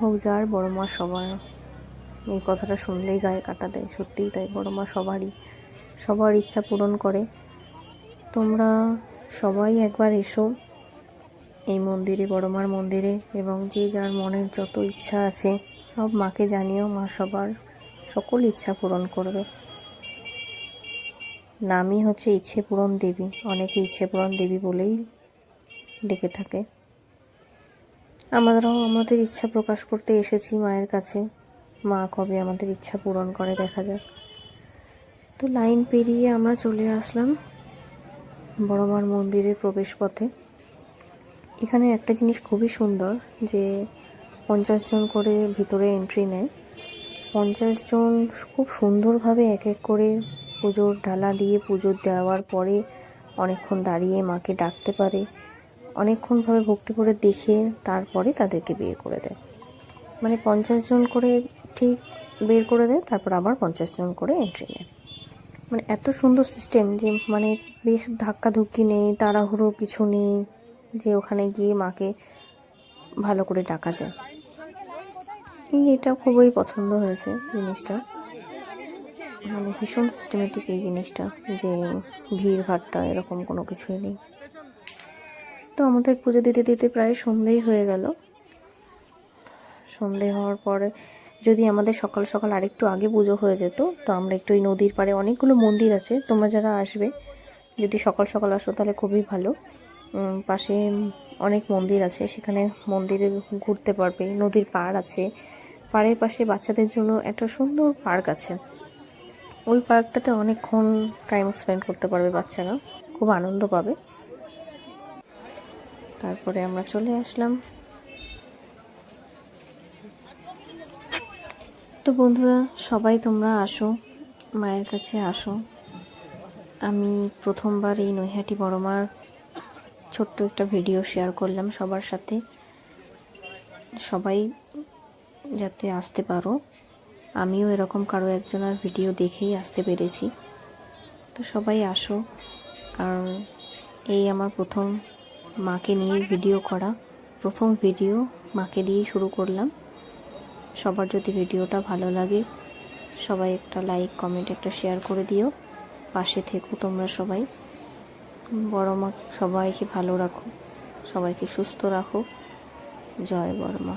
হোক যার, বড় মা সবার। এই কথাটা শুনলেই গায়ে কাটা দেয়, সত্যিই তাই। বড় মা সবারই, সবার ইচ্ছা পূরণ করে। তোমরা সবাই একবার এসো এই মন্দিরে, বড় মার মন্দিরে, এবং যে যার মনের যত ইচ্ছা আছে, সব মাকে জানিও মা সবার সকল ইচ্ছা পূরণ করবে। নামই হচ্ছে ইচ্ছে পূরণ দেবী। অনেকে ইচ্ছে পূরণ দেবী বলেই ডেকে থাকে। আমরাও আমাদের ইচ্ছা প্রকাশ করতে এসেছি মায়ের কাছে। মা কবে আমাদের ইচ্ছা পূরণ করে দেখা যাক। তো লাইন পেরিয়ে আমরা চলে আসলাম বড় মার মন্দিরের প্রবেশ পথে এখানে একটা জিনিস খুবই সুন্দর যে পঞ্চাশ জন করে ভিতরে এন্ট্রি নেয়। পঞ্চাশ জন খুব সুন্দরভাবে এক এক করে পুজোর ঢালা দিয়ে পুজো দেওয়ার পরে অনেকক্ষণ দাঁড়িয়ে মাকে ডাকতে পারে। অনেকক্ষণভাবে ভক্তি করে দেখে তারপরে তাদেরকে বিয়ে করে দেয়। মানে পঞ্চাশ জন করে ঠিক বের করে দেয়, তারপর আবার পঞ্চাশ জন করে এন্ট্রি নেয়। মানে এত সুন্দর সিস্টেম যে মানে বেশ ধাক্কাধুক্কি নেই, তাড়াহুড়ো কিছু নেই, যে ওখানে গিয়ে মাকে ভালো করে ডাকা যায়। এই এটা খুবই পছন্দ হয়েছে জিনিসটা। মানে ভীষণ সিস্টেমেটিক এই জিনিসটা যে ভিড় ভাট্টা এরকম কোনো কিছুই নেই। তো আমাদের পুজো দিতে দিতে প্রায় সন্ধেই হয়ে গেল। সন্ধে হওয়ার পরে যদি আমাদের সকাল সকাল আরেকটু আগে পুজো হয়ে যেত, তো আমরা একটু ওই নদীর পাড়ে অনেকগুলো মন্দির আছে, তোমরা যারা আসবে, যদি সকাল সকাল আসো তাহলে খুবই ভালো। পাশে অনেক মন্দির আছে, সেখানে মন্দিরে ঘুরতে পারবে, নদীর পাড় আছে। পাড়ের পাশে বাচ্চাদের জন্য একটা সুন্দর পার্ক আছে। ওই পার্কটাতে অনেকক্ষণ টাইম স্পেন্ড করতে পারবে বাচ্চারা, খুব আনন্দ পাবে। তারপরে আমরা চলে আসলাম। তো বন্ধুরা, সবাই তোমরা আসো, মায়ের কাছে আসো। আমি প্রথমবার এই নৈহাটি বড়মার ছোট্ট একটা ভিডিও শেয়ার করলাম সবার সাথে। সবাই যাতে আসতে পারো। আমিও এরকম কারও একজনের ভিডিও দেখেই আসতে পেরেছি। তো সবাই আসো। আর এই আমার প্রথম মাকে নিয়ে ভিডিও করা। প্রথম ভিডিও মাকে দিয়েই শুরু করলাম। সবার যদি ভিডিওটা ভালো লাগে, সবাই একটা লাইক কমেন্ট একটা শেয়ার করে দিও। পাশে থেকো তোমরা সবাই। বড় মা সবাইকে ভালো রাখো, সবাইকে সুস্থ রাখো। জয় বড় মা।